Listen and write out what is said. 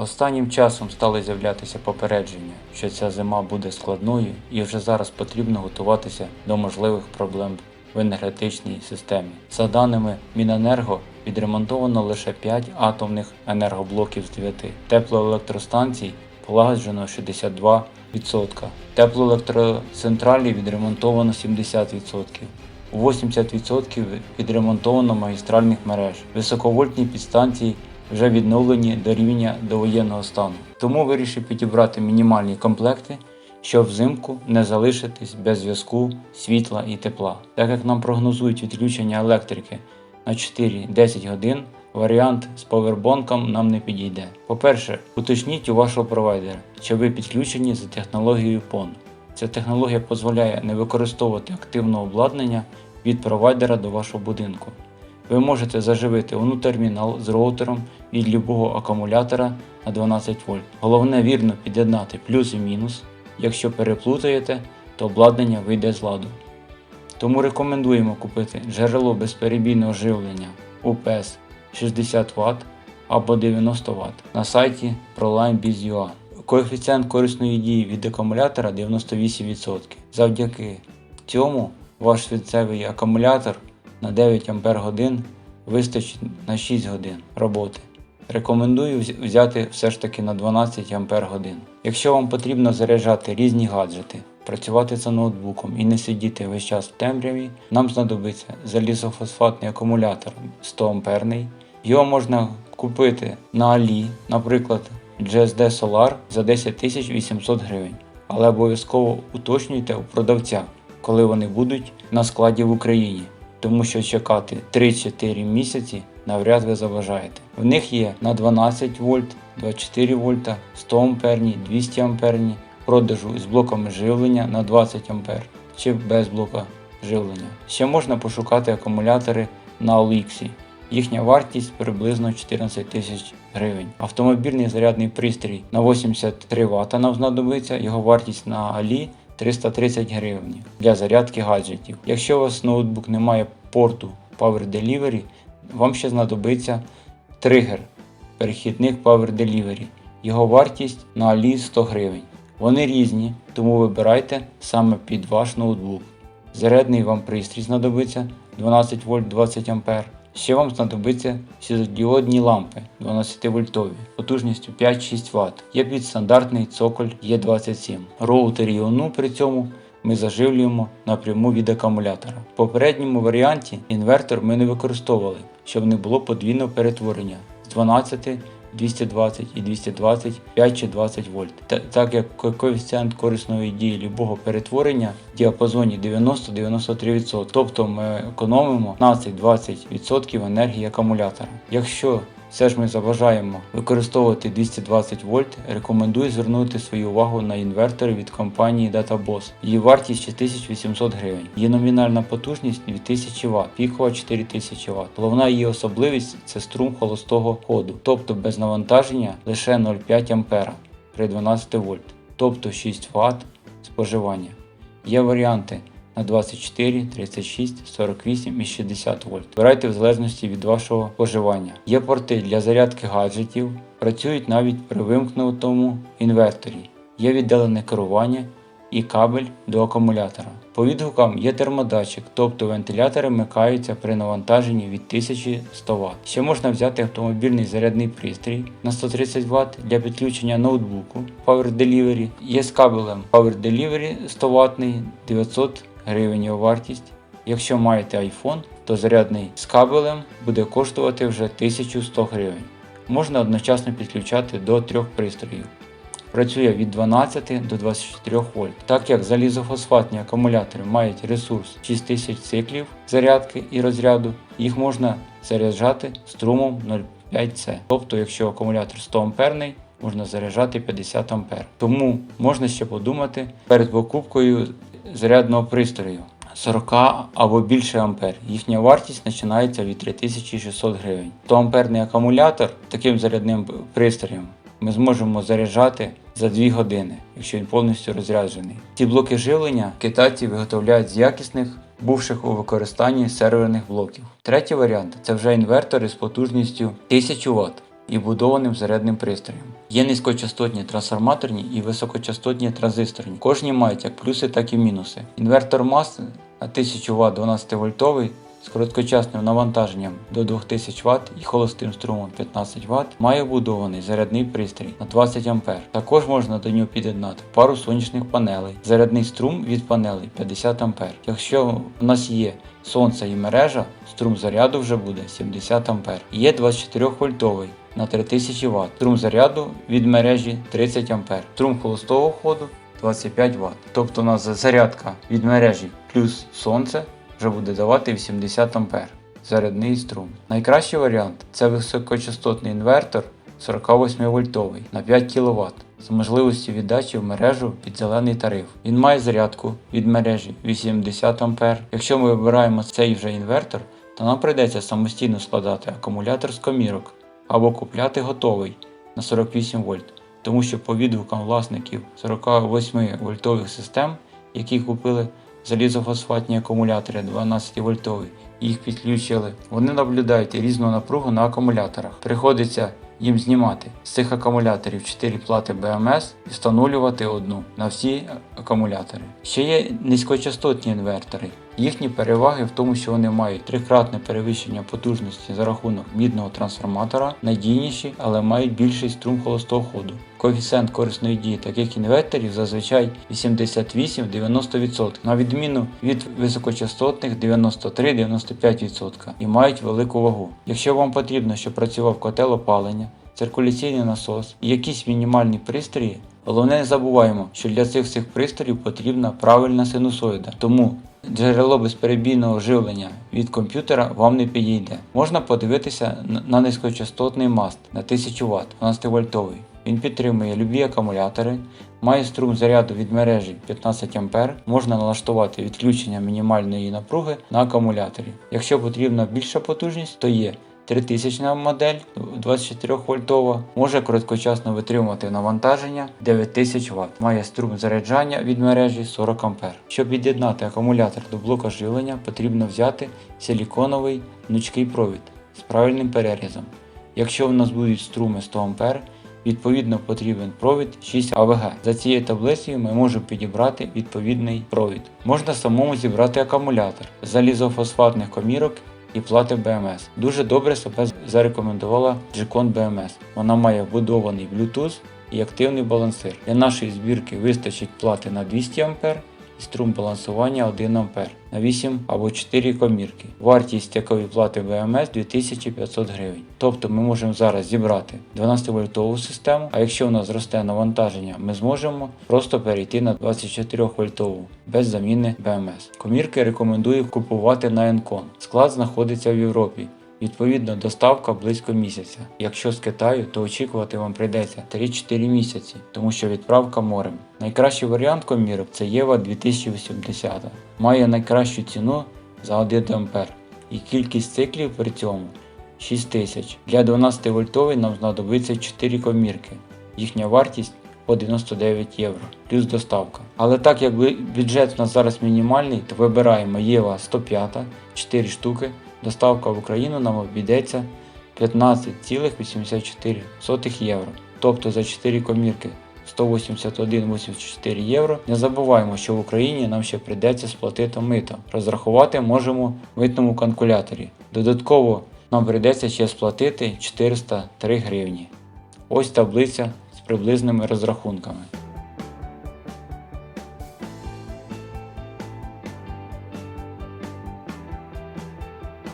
Останнім часом стали з'являтися попередження, що ця зима буде складною і вже зараз потрібно готуватися до можливих проблем в енергетичній системі. За даними Міненерго, відремонтовано лише 5 атомних енергоблоків з 9. Теплоелектростанцій полагоджено 62%. Теплоелектроцентралі відремонтовано 70%. У 80% відремонтовано магістральних мереж. Високовольтні підстанції вже відновлені до рівня довоєнного стану. Тому вирішив підібрати мінімальні комплекти, щоб взимку не залишитись без зв'язку, світла і тепла. Так як нам прогнозують відключення електрики на 4-10 годин, варіант з павербонком нам не підійде. По-перше, уточніть у вашого провайдера, чи ви підключені за технологією PON. Ця технологія дозволяє не використовувати активне обладнання від провайдера до вашого будинку. Ви можете заживити ОНУ термінал з роутером від любого акумулятора на 12 вольт. Головне вірно під'єднати плюс і мінус. Якщо переплутаєте, то обладнання вийде з ладу. Тому рекомендуємо купити джерело безперебійного живлення УПС 60 Вт або 90 Вт на сайті ProLine.biz.ua. Коефіцієнт корисної дії від акумулятора 98%. Завдяки цьому ваш світцевий акумулятор на 9 Ах вистачить на 6 годин роботи. Рекомендую взяти все ж таки на 12 Ах. Якщо вам потрібно заряджати різні гаджети, працювати за ноутбуком і не сидіти весь час в темряві, нам знадобиться залізофосфатний акумулятор 100 амперний. Його можна купити на Алі, наприклад, GSD Solar за 10 800 гривень. Але обов'язково уточнюйте у продавця, коли вони будуть на складі в Україні, тому що чекати 3-4 місяці навряд ви заважаєте. В них є на 12 вольт, 24 вольта, 100 амперні, 200 амперні, продажу з блоками живлення на 20 ампер чи без блока живлення. Ще можна пошукати акумулятори на OLX. Їхня вартість приблизно 14 тисяч гривень. Автомобільний зарядний пристрій на 83 Вт нам знадобиться, його вартість на Алі 330 гривень для зарядки гаджетів. Якщо у вас ноутбук не має порту Power Delivery, вам ще знадобиться тригер перехідник Power Delivery. Його вартість на Алі 100 гривень. Вони різні, тому вибирайте саме під ваш ноутбук. Зарядний вам пристрій знадобиться 12 вольт 20 ампер. Ще вам знадобиться світлодіодні лампи 12 вольтові потужністю 5-6 Вт. Є підстандартний цоколь Е27. Роутер іону при цьому ми заживлюємо напряму від акумулятора. В попередньому варіанті інвертор ми не використовували, щоб не було подвійного перетворення з 12 220 і 220 5 чи 20 вольт. Та- так як коефіцієнт корисної дії любого перетворення в діапазоні 90-93%, тобто ми економимо 15-20% енергії акумулятора. Якщо все ж ми заважаємо використовувати 220 вольт, рекомендую звернути свою увагу на інвертори від компанії DataBoss. Її вартість 6800 гривень. Її номінальна потужність 2000 Вт, пікова 4000 Вт. Головна її особливість це струм холостого ходу, тобто без навантаження лише 0,5 А при 12 вольт, тобто 6 Вт споживання. Є варіанти на 24, 36, 48 і 60 вольт. Вибирайте в залежності від вашого споживання. Є порти для зарядки гаджетів, працюють навіть при вимкнутому інверторі. Є віддалене керування і кабель до акумулятора. По відгукам є термодатчик, тобто вентилятори вмикаються при навантаженні від 1100 Вт. Ще можна взяти автомобільний зарядний пристрій на 130 Вт для підключення ноутбуку Power Delivery. Є з кабелем Power Delivery 100 Вт 900 гривень його вартість. Якщо маєте iPhone, то зарядний з кабелем буде коштувати вже 1100 гривень. Можна одночасно підключати до трьох пристроїв. Працює від 12 до 24 вольт. Так як залізофосфатні акумулятори мають ресурс 6000 циклів зарядки і розряду, їх можна заряджати струмом 0,5 С. Тобто, якщо акумулятор 100 амперний, можна заряджати 50 ампер. Тому можна ще подумати перед покупкою зарядного пристрою. 40 або більше ампер. Їхня вартість починається від 3600 гривень. 100 амперний акумулятор таким зарядним пристроєм ми зможемо заряджати за 2 години, якщо він повністю розряджений. Ці блоки живлення китайці виготовляють з якісних, бувших у використанні серверних блоків. Третій варіант це вже інвертори з потужністю 1000 Вт. І будованим зарядним пристроєм. Є низькочастотні трансформаторні і високочастотні транзисторні. Кожні мають як плюси, так і мінуси. Інвертор мас на 1000 Вт 12 вольтовий з короткочасним навантаженням до 2000 Вт і холостим струмом 15 Вт має вбудований зарядний пристрій на 20 А. Також можна до нього під'єднати пару сонячних панелей. Зарядний струм від панелей 50 А. Якщо у нас є сонце і мережа, струм заряду вже буде 70 А. Є 24 вольтовий на 3000 Вт. Струм заряду від мережі 30 А. Струм холостого ходу 25 Вт. Тобто у нас зарядка від мережі плюс сонце вже буде давати 80 А. Зарядний струм. Найкращий варіант це високочастотний інвертор 48 вольтовий на 5 кВт з можливістю віддачі в мережу під зелений тариф. Він має зарядку від мережі 80 А. Якщо ми вибираємо цей вже інвертор, то нам прийдеться самостійно складати акумулятор з комірок або купляти готовий на 48 вольт. Тому що по відгукам власників 48 вольтових систем, які купили залізофосфатні акумулятори 12 вольтові, їх підключили, вони наблюдають різну напругу на акумуляторах. Приходиться їм знімати з цих акумуляторів 4 плати БМС і встановлювати одну на всі акумулятори. Ще є низькочастотні інвертори. Їхні переваги в тому, що вони мають трикратне перевищення потужності за рахунок мідного трансформатора, надійніші, але мають більший струм холостого ходу. Коефіцієнт корисної дії таких інверторів зазвичай 88-90%, на відміну від високочастотних 93-95% і мають велику вагу. Якщо вам потрібно, щоб працював котел опалення, циркуляційний насос і якісь мінімальні пристрої, головне не забуваємо, що для цих всіх пристроїв потрібна правильна синусоїда. Тому джерело безперебійного живлення від комп'ютера вам не підійде. Можна подивитися на- на низькочастотний маст на 1000 Вт 12 вольтовий. Він підтримує любі акумулятори, має струм заряду від мережі 15 А, можна налаштувати відключення мінімальної напруги на акумуляторі. Якщо потрібна більша потужність, то є 3000 модель 24 вольтова, може короткочасно витримувати навантаження 9000 Вт. Має струм заряджання від мережі 40 А. Щоб від'єднати акумулятор до блока живлення, потрібно взяти силіконовий гнучкий провід з правильним перерізом. Якщо в нас будуть струми 100 А, Відповідно потрібен провід 6 АВГ. За цією таблицею ми можемо підібрати відповідний провід. Можна самому зібрати акумулятор залізофосфатних комірок і плати БМС. Дуже добре себе зарекомендувала G-Con BMS. Вона має вбудований Bluetooth і активний балансир. Для нашої збірки вистачить плати на 200 А і струм балансування 1 А на 8 або 4 комірки. Вартість такої плати ВМС 2500 гривень. Тобто ми можемо зараз зібрати 12 вольтову систему, а якщо у нас зросте навантаження, ми зможемо просто перейти на 24 вольтову без заміни БМС. Комірки рекомендую купувати на Encon. Склад знаходиться в Європі. Відповідно, доставка близько місяця. Якщо з Китаю, то очікувати вам прийдеться 3-4 місяці, тому що відправка морем. Найкращий варіант комірок це Єва 2080. Має найкращу ціну за 1 А і кількість циклів при цьому 6000. Для 12 вольтової нам знадобиться 4 комірки. Їхня вартість по 99 євро, плюс доставка. Але так як бюджет у нас зараз мінімальний, то вибираємо Єва 105, 4 штуки. Доставка в Україну нам обійдеться 15,84 євро. Тобто за 4 комірки 181,84 євро. Не забуваємо, що в Україні нам ще прийдеться сплатити мито. Розрахувати можемо в митному калькуляторі. Додатково нам прийдеться ще сплатити 403 гривні. Ось таблиця з приблизними розрахунками.